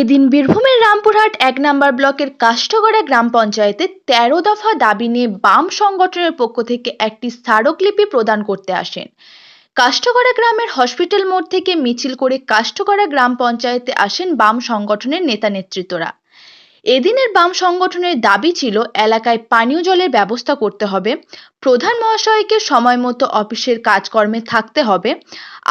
এদিন বীরভূমের রামপুরহাট এক নম্বর ব্লকের কাষ্ঠগড়া গ্রাম পঞ্চায়েতে তেরো দফা দাবি নিয়ে বাম সংগঠনের পক্ষ থেকে একটি স্মারকলিপি প্রদান করতে আসেন। কাষ্ঠগড়া গ্রামের হসপিটাল মোড় থেকে মিছিল করে কাষ্ঠগড়া গ্রাম পঞ্চায়েতে আসেন বাম সংগঠনের নেতা নেতৃত্বরা। এদিনের বাম সংগঠনের দাবি ছিল, এলাকায় পানীয় জলের ব্যবস্থা করতে হবে। প্রধান মহাশয়কে সময় মতো অফিসের কাজকর্মে থাকতে হবে।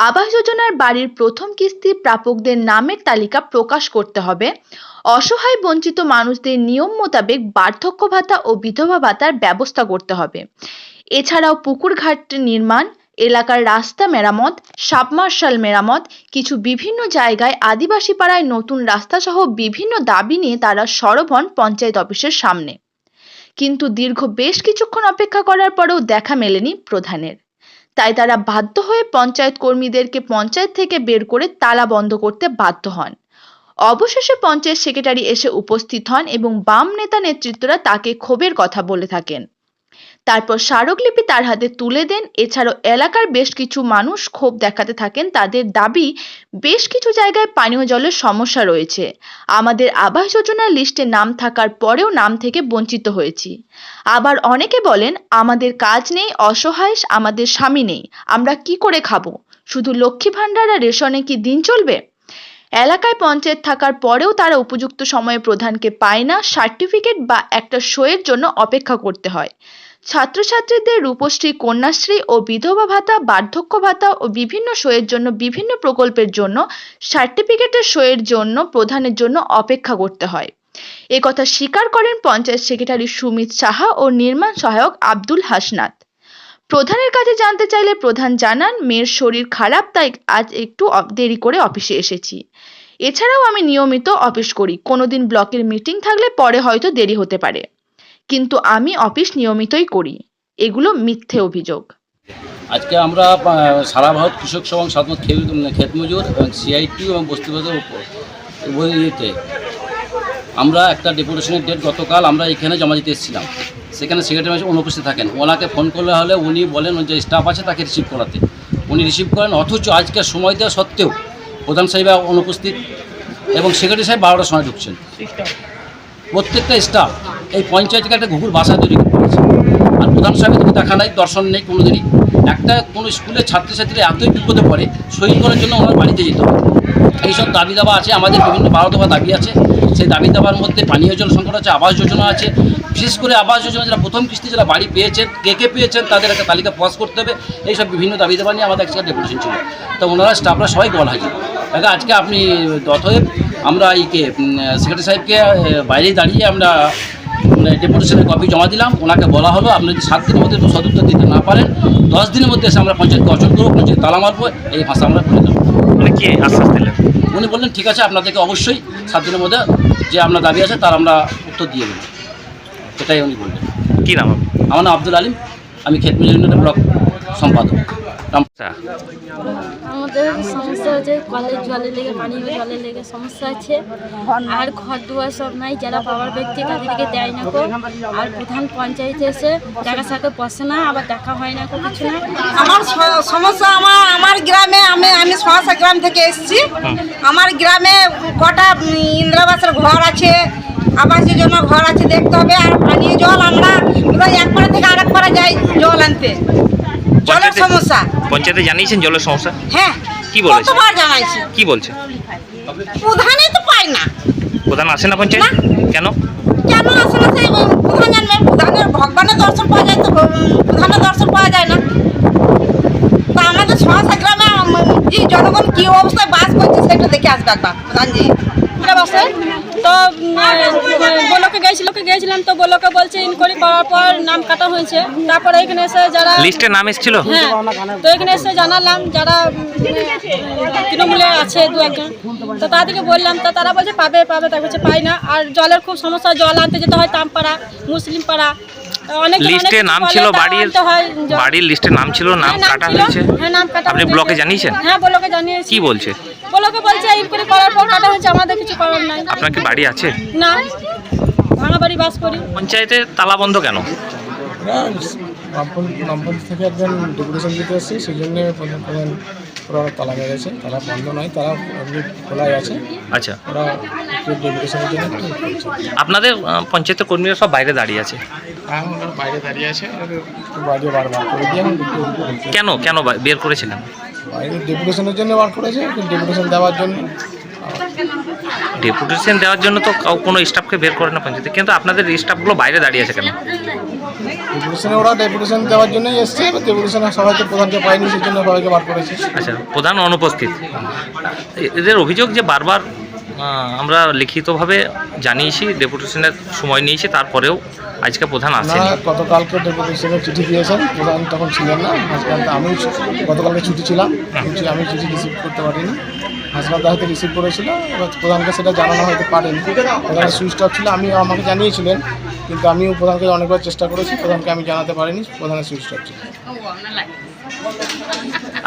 আবাস যোজনার বাড়ির প্রথম কিস্তি প্রাপকদের নামের তালিকা প্রকাশ করতে হবে। অসহায় বঞ্চিত মানুষদের নিয়ম মোতাবেক বার্ধক্য ভাতা ও বিধবা ভাতার ব্যবস্থা করতে হবে। এছাড়াও পুকুরঘাট নির্মাণ এলাকার রাস্তা মেরামত, সাবমার্শাল মেরামত, কিছু বিভিন্ন জায়গায় আদিবাসী পাড়ায় নতুন রাস্তা সহ বিভিন্ন দাবি নিয়ে তারা সরব হন পঞ্চায়েত অফিসের সামনে। কিন্তু দীর্ঘ বেশ কিছুক্ষণ অপেক্ষা করার পরেও দেখা মেলেনি প্রধানের। তাই তারা বাধ্য হয়ে পঞ্চায়েত কর্মীদেরকে পঞ্চায়েত থেকে বের করে তালা বন্ধ করতে বাধ্য হন। অবশেষে পঞ্চায়েত সেক্রেটারি এসে উপস্থিত হন এবং বাম নেতা নেতৃত্বরা তাকে ক্ষোভের কথা বলে থাকেন। তারপর স্মারকলিপি তার হাতে তুলে দেন। এছাড়াও এলাকার বেশ কিছু মানুষ ক্ষোভ দেখাতে থাকেন। তাদের দাবি, বেশ কিছু জায়গায় পানীয় জলের সমস্যা রয়েছে। আমাদের আবাস যোজনার লিস্টে নাম থাকার পরেও নাম থেকে বঞ্চিত হয়েছি। আবার অনেকে বলেন, আমাদের কাজ নেই, অসহায়, আমাদের স্বামী নেই। আমরা কি করে খাব? শুধু লক্ষ্মী ভাণ্ডার আর রেশনে কি দিন চলবে? এলাকায় পঞ্চায়েত থাকার পরেও তারা উপযুক্ত সময়ে প্রধানকে পায় না, সার্টিফিকেট বা একটা সইয়ের জন্য অপেক্ষা করতে হয়। ছাত্রছাত্রীদের রূপশ্রী, কন্যাশ্রী ও বিধবা ভাতা, বার্ধক্য ভাতা ও বিভিন্ন সইয়ের জন্য, বিভিন্ন প্রকল্পের জন্য, সার্টিফিকেটের সইয়ের জন্য প্রধানের জন্য অপেক্ষা করতে হয়। এ কথা স্বীকার করেন পঞ্চায়েত সেক্রেটারি সুমিত সাহা ও নির্মাণ সহায়ক আব্দুল হাসনাত। প্রধানের কাছে জানতে চাইলে প্রধান জানান, মেয়ের শরীর খারাপ, তাই আজ একটু দেরি করে অফিসে এসেছি। এছাড়াও আমি নিয়মিত অফিস করি। কোনোদিন ব্লকের মিটিং থাকলে পরে হয়তো দেরি হতে পারে। কিন্তু আমি অফিস নিয়মিতই করি। এগুলো মিথ্যে অভিযোগ। আজকে আমরা সারা ভারত কৃষক সভা সাধারণ ক্ষেত মজুর এবং সিআইটি এবং বস্তিবাদের ইয়েতে। আমরা একটা ডেপুটেশনের ডেট গতকাল আমরা এখানে জমা দিতে এসেছিলাম। সেখানে সেক্রেটারি ম্যাচ অনুপস্থিত থাকেন। ওনাকে ফোন করলে হলে উনি বলেন যে স্টাফ আছে তাকে রিসিভ করাতে। উনি রিসিভ করেন, অথচ আজকে সময় দেওয়া সত্ত্বেও প্রধান সাহেব অনুপস্থিত এবং সেক্রেটারি সাহেব বারোটার সময় ঢুকছেন। প্রত্যেকটা স্টাফ এই পঞ্চায়েতকে একটা ঘুঘুর বাসা তৈরি করে দিয়েছে আর প্রধান সাহেবের তো দেখা নাই, দর্শন নেই, কোনোদিনই। একটা কোনো স্কুলের ছাত্রছাত্রীরা এতই বিপদে পড়ে সই করার জন্য ওনার বাড়িতে যেতে হবে এইসব দাবি দাবা আছে, আমাদের বিভিন্ন বারো দফা দাবি আছে। সেই দাবি দাবার মধ্যে পানীয় জল সংকট আছে, আবাস যোজনা আছে। বিশেষ করে আবাস যোজনা, যারা প্রথম কিস্তি যারা বাড়ি পেয়েছেন কে কে পেয়েছেন, তাদের একটা তালিকা পাস করতে হবে। এইসব বিভিন্ন দাবি দাবা নিয়ে আমাদের একটা ডেপুটেশন ছিল। তো ওনারা স্টাফরা সবাই গল হাজির আজকে আপনি অতএব আমরা এইকে সেক্রেটারি সাহেবকে বাইরে দাঁড়িয়ে আমরা ডেপুটেশনের কপি জমা দিলাম। ওনাকে বলা হলো আপনি যদি সাত দিনের মধ্যে সদুত্তর দিতে না পারেন দশ দিনের মধ্যে এসে আমরা পঞ্চায়েতকে অচল করব পঞ্চায়েত তালা মারবো এই ভাষা আমরা করে দেবো। কি আশ্বাস দিলেন? উনি বললেন ঠিক আছে আপনাদেরকে অবশ্যই সাত দিনের মধ্যে যে আপনার দাবি আছে তার আমরা উত্তর দিয়ে দেবো। এটাই উনি বললেন। কি নাম আমার নাম আব্দুল আলিম আমি ইউনিয়নের ব্লক সম্পাদক। আমাদের সমস্যা হচ্ছে কলের জলে লেগে পানীয় জলে লেগে সমস্যা আছে। আর ঘর দুয়ার সব নাই যারা পাওয়ার ব্যক্তি তাদেরকে দেয় না কো আর প্রধান পঞ্চায়েতে এসে দেখা সাথে বসে না আবার দেখা হয় না কো কিছু না। আমার সমস্যা আমার আমার গ্রামে আমি আমি সহসা গ্রাম থেকে এসেছি। আমার গ্রামে কটা ইন্দিরাবাসের ঘর আছে আবাস যোজনা ঘর আছে দেখতে হবে। আর পানীয় জল আমরা এক পাড়া থেকে আরেক পাড়া যাই জল আনতে। জলের সমস্যা। পঞ্চায়েতে জানিয়েছেন জলের সমস্যা? হ্যাঁ কি বলেছে? কতবার জানাইছি। কি বলছে? প্রধানই তো পাই না। প্রধান আসে না পঞ্চায়েত? কেন? কেন আসে না? সেই প্রধান জানবে। প্রধানের ভগবানের দর্শন পাওয়া যায় তো প্রধানের দর্শন পাওয়া যায় না। তা আমাদের সহসা গ্রামে জনগণ কি অবস্থায় বাস করছে সেটা দেখে আসবে একবার। প্রধানজি। বসে। তো বলোকে গেছিল গিয়েছিলাম তো বলোকে বলছে ইনকোয়ারি করার পর নাম কাটা হয়েছে। তারপরে এখানে এসে যারা লিস্টে নাম এসেছিল? হ্যাঁ তো এখানে এসে জানালাম যারা তৃণমূলে আছে দু একজন। তো তাদেরকে বললাম তো তারা বলছে পাবে পাবে। তার বলছে পাই না। আর জলের খুব সমস্যা জল আনতে যেতে হয় তামপাড়া মুসলিম পাড়া। অনেক লিস্টে নাম ছিল বাড়ির বাড়ির লিস্টে নাম ছিল নাম কাটা হয়েছে। হ্যাঁ নাম কাটা আপনি ব্লকে জানিয়েছেন? হ্যাঁ ব্লকে জানিয়েছি। কি বলছে? ব্লকে বলছে ইনকোয়ারি করার পর কাটা হয়েছে আমাদের কিছু করার নাই। আপনার কি বাড়ি আছে? না ভাঙা বাড়ি বাস করি। পঞ্চায়েতে তালা বন্ধ কেন? থেকে একজন ডেপুটেশন দিতে এসেছি সেই জন্য প্রধান ওরা তালা মেরেছে তারা বন্ধ নয় তারা এমনি খোলাই আছে। আচ্ছা। ওরা ডেপুটেশনের জন্য আপনাদের পঞ্চায়েতের কর্মীরা সব বাইরে দাঁড়িয়ে আছে? ওরা বাইরে দাঁড়িয়ে আছে। বাইরে বারবার করে দিয়ে। কেন কেন বের করেছিলেন? ডেপুটেশনের জন্য বার করেছে ডেপুটেশন দেওয়ার জন্য। ডেপুটেশন দেওয়ার জন্য তো কোনো স্টাফকে বের করে না পঞ্চায়েতে। কিন্তু আপনাদের স্টাফগুলো বাইরে দাঁড়িয়ে আছে কেন? ডেপুটেশনে ওরা ডেপুটেশন দেওয়ার জন্যই এসছে ডেপুটেশনে সবাইকে প্রধানকে পায়নি সেই জন্য সবাইকে বার করেছে। আচ্ছা প্রধান অনুপস্থিত। এদের অভিযোগ যে বারবার আমরা লিখিতভাবে জানিয়েছি ডেপুটেশনের সময় নিয়েছি তারপরেও আজকে প্রধান আসেন। গতকালকে ডেপুটেশনের চিঠি দিয়েছেন প্রধান তখন ছিলেন না আজকাল আমি গতকালকে ছুটি ছিলাম আমি চিঠি রিসিভ করতে পারিনি। হাসপাতাল হয়তো রিসিভ করেছিল। প্রধানকে সেটা জানানো হয়তো পারেনি। প্রধান সুইচ অফ ছিল আমি আমাকে জানিয়েছিলেন কিন্তু আমিও প্রধানকে অনেকবার চেষ্টা করেছি প্রধানকে আমি জানাতে পারিনি প্রধানের সুইচ অফ ছিল।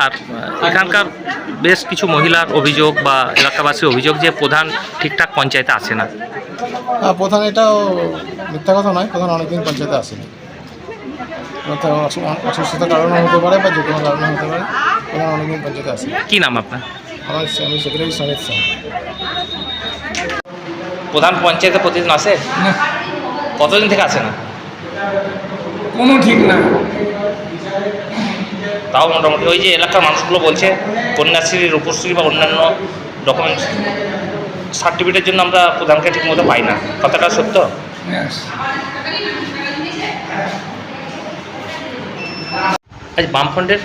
আর এখানকার বেশ কিছু মহিলার অভিযোগ বা এলাকাবাসীর অভিযোগ যে প্রধান ঠিকঠাক পঞ্চায়েতে আসে না। হ্যাঁ প্রধান এটাও মিথ্যা কথা নয় প্রধান অনেকদিন পঞ্চায়েতে আসেনি। অসুস্থতার কারণে হতে পারে বা যে কোনো কারণে হতে পারে প্রধান অনেকদিন পঞ্চায়েতে আসেনি। কি নাম আপনার? আমার আমি সেক্রেটারি সমিত সিং প্রধান পঞ্চায়েতে প্রতিদিন আসে? কতদিন থেকে আসে না? কোনো ঠিক না। তাও মোটামুটি ওই যে এলাকার মানুষগুলো বলছে কন্যাশ্রী রূপশ্রী বা অন্যান্য ডকুমেন্টস সার্টিফিকেটের জন্য আমরা প্রধানকে ঠিকমতো পাই না। কথাটা সত্য. আজ বামফ্রন্টের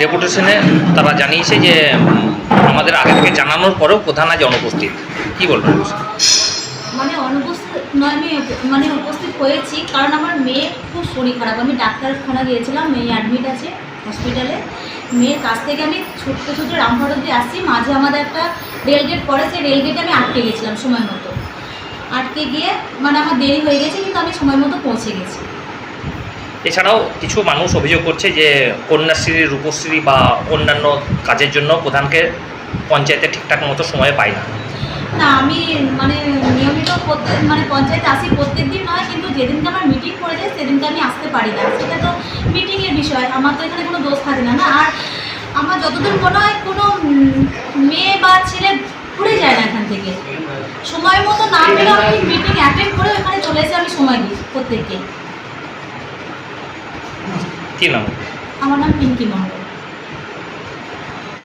ডেপুটেশনে তারা জানিয়েছে যে আমাদের আগে থেকে জানানোর পরেও প্রধান আজ অনুপস্থিত। কী বলবেন? মানে অনুপস্থিত নয় আমি মানে উপস্থিত হয়েছি, কারণ আমার মেয়ে খুব শরীর খারাপ। আমি ডাক্তারখানা গিয়েছিলাম, মেয়ে অ্যাডমিট আছে হসপিটালে মেয়ের কাছ থেকে আমি ছুটতে ছুটতে রামঘর অব্দি আসছি, মাঝে আমাদের একটা রেলগেট পড়ে, সেই রেলগেটে আমি আটকে গেছিলাম সময় মতো। আটকে গিয়ে মানে আমার দেরি হয়ে গেছে, কিন্তু আমি সময় মতো পৌঁছে গেছি। এছাড়াও কিছু মানুষ অভিযোগ করছে যে কন্যাশ্রী, রূপশ্রী বা অন্যান্য কাজের জন্য প্রধানকে পঞ্চায়েতে ঠিকঠাক মতো সময় পায় না। না, আমি মানে নিয়মিত প্রত্যেক মানে পঞ্চায়েতে আসি প্রত্যেক দিন নয়, কিন্তু যেদিনকে আমার মিটিং পড়ে যায়, সেদিনকে আমি আসতে পারি না। সেটা তো মিটিংয়ের বিষয়, আমার তো এখানে কোনো দোষ থাকে না না? আর আমার যতদূর মনে হয়, কোনো মেয়ে বা ছেলে ঘুরে যায় না এখান থেকে। সময় মতো না পেলে আমি মিটিং অ্যাটেন্ড করে ওখানে চলে এসে আমি সময় দিই প্রত্যেককে কী নাম? আমার নাম পিঙ্কি মণ্ডল